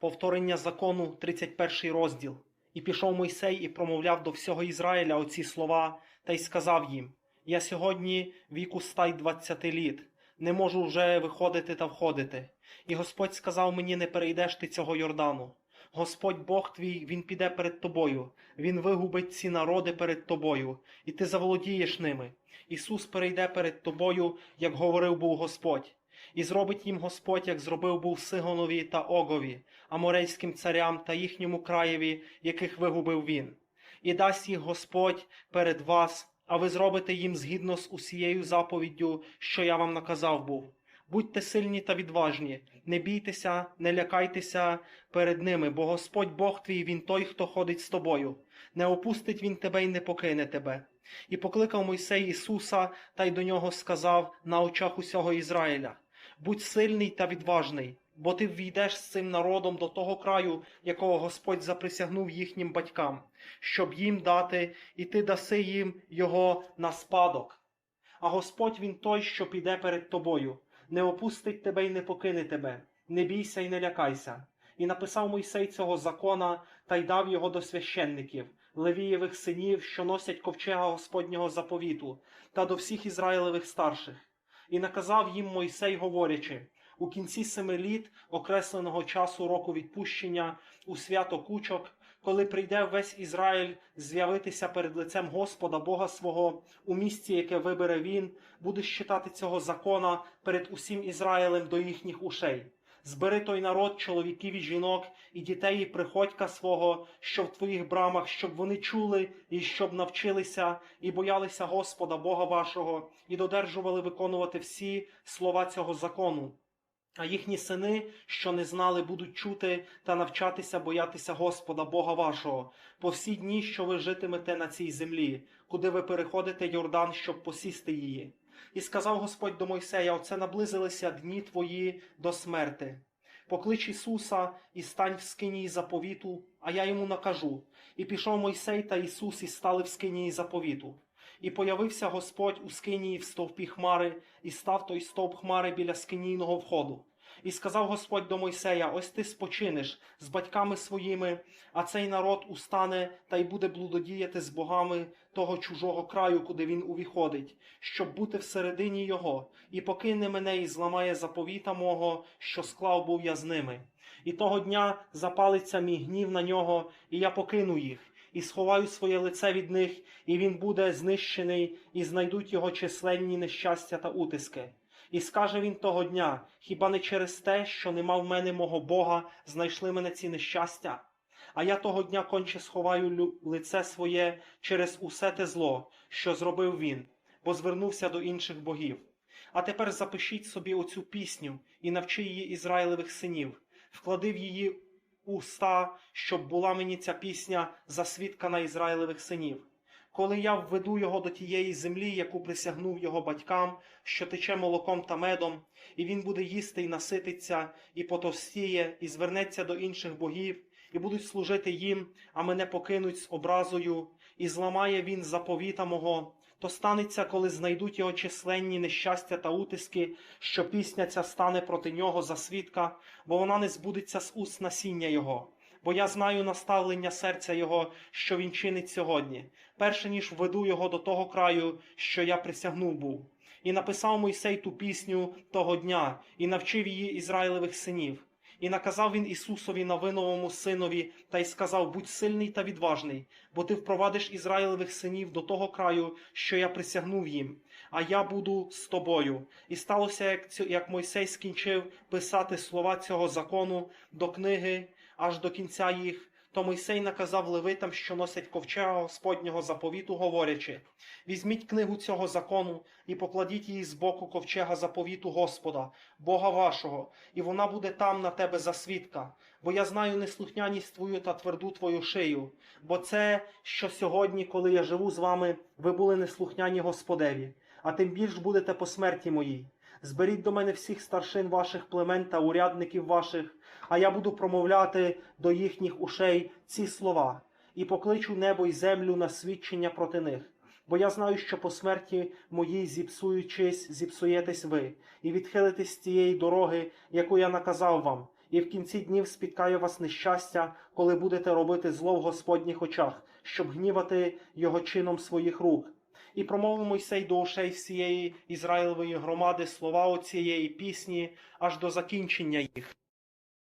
Повторення закону, 31 розділ. І пішов Мойсей і промовляв до всього Ізраїля оці слова, та й сказав їм: Я сьогодні віку ста й двадцяти літ, не можу вже виходити та входити. І Господь сказав мені: не перейдеш ти цього Йордану. Господь Бог твій, Він піде перед тобою, Він вигубить ці народи перед тобою, і ти заволодієш ними. Ісус перейде перед тобою, як говорив був Господь. І зробить їм Господь, як зробив був Сигонові та Огові, аморейським царям та їхньому краєві, яких вигубив він. І дасть їх Господь перед вас, а ви зробите їм згідно з усією заповіддю, що я вам наказав був. Будьте сильні та відважні, не бійтеся, не лякайтеся перед ними, бо Господь Бог твій, Він той, хто ходить з тобою. Не опустить Він тебе і не покине тебе. І покликав Мойсей Ісуса, та й до нього сказав на очах усього Ізраїля: Будь сильний та відважний, бо ти ввійдеш з цим народом до того краю, якого Господь заприсягнув їхнім батькам, щоб їм дати, і ти даси їм його на спадок. А Господь він той, що піде перед тобою, не опустить тебе і не покине тебе, не бійся і не лякайся. І написав Мойсей цього закона та й дав його до священників, Левієвих синів, що носять ковчега Господнього заповіту, та до всіх Ізраїлевих старших. І наказав їм Мойсей, говорячи: у кінці семи літ окресленого часу року відпущення у свято кучок, коли прийде весь Ізраїль з'явитися перед лицем Господа Бога свого у місці, яке вибере він, буде читати цього закона перед усім Ізраїлем до їхніх ушей. Збери той народ, чоловіків і жінок, і дітей, і приходька свого, що в твоїх брамах, щоб вони чули, і щоб навчилися, і боялися Господа Бога вашого, і додержували виконувати всі слова цього закону. А їхні сини, що не знали, будуть чути та навчатися боятися Господа Бога вашого по всі дні, що ви житимете на цій землі, куди ви переходите Йордан, щоб посісти її. І сказав Господь до Мойсея: Оце наблизилися дні твої до смерти. Поклич Ісуса і стань в скинії заповіту, а я йому накажу. І пішов Мойсей та Ісус і стали в скині заповіту. І появився Господь у скинії в стовпі хмари, і став той стовп хмари біля скинійного входу. І сказав Господь до Мойсея: Ось ти спочинеш з батьками своїми, а цей народ устане та й буде блудодіяти з богами того чужого краю, куди він увіходить, щоб бути всередині його, і покине мене і зламає заповіта мого, що склав був я з ними. І того дня запалиться мій гнів на нього, і я покину їх, і сховаю своє лице від них, і він буде знищений, і знайдуть його численні нещастя та утиски. І скаже він того дня: хіба не через те, що нема в мене мого Бога, знайшли мене ці нещастя? А я того дня конче сховаю лице своє через усе те зло, що зробив він, бо звернувся до інших богів. А тепер запишіть собі оцю пісню і навчи її Ізраїлевих синів, вклади в її уста, щоб була мені ця пісня за свідка на Ізраїлевих синів. Коли я введу його до тієї землі, яку присягнув його батькам, що тече молоком та медом, і він буде їсти і насититься, і потовстіє, і звернеться до інших богів, і будуть служити їм, а мене покинуть з образою, і зламає він заповіта мого. То станеться, коли знайдуть його численні нещастя та утиски, що пісня ця стане проти нього за свідка, бо вона не збудеться з уст насіння його. Бо я знаю наставлення серця його, що він чинить сьогодні, перше ніж введу його до того краю, що я присягнув був. І написав Мойсей ту пісню того дня, і навчив її Ізраїлевих синів. І наказав він Ісусові Навиновому синові, та й сказав: Будь сильний та відважний, бо ти впровадиш Ізраїлевих синів до того краю, що я присягнув їм, а я буду з тобою. І сталося, як, як Мойсей скінчив писати слова цього закону до книги аж до кінця їх. То Мойсей наказав левитам, що носять ковчега Господнього заповіту, говорячи: Візьміть книгу цього закону і покладіть її з боку ковчега заповіту Господа, Бога вашого, і вона буде там на тебе за свідка. Бо я знаю неслухняність твою та тверду твою шию. Бо це, що сьогодні, коли я живу з вами, ви були неслухняні Господеві, а тим більш будете по смерті моїй. Зберіть до мене всіх старшин ваших племен та урядників ваших, а я буду промовляти до їхніх ушей ці слова, і покличу небо й землю на свідчення проти них. Бо я знаю, що по смерті моїй зіпсуючись, зіпсуєтесь ви, і відхилитесь з тієї дороги, яку я наказав вам, і в кінці днів спіткає вас нещастя, коли будете робити зло в Господніх очах, щоб гнівати його чином своїх рук. І промовив Мойсей до ушей всієї Ізраїлової громади слова оцієї пісні аж до закінчення їх.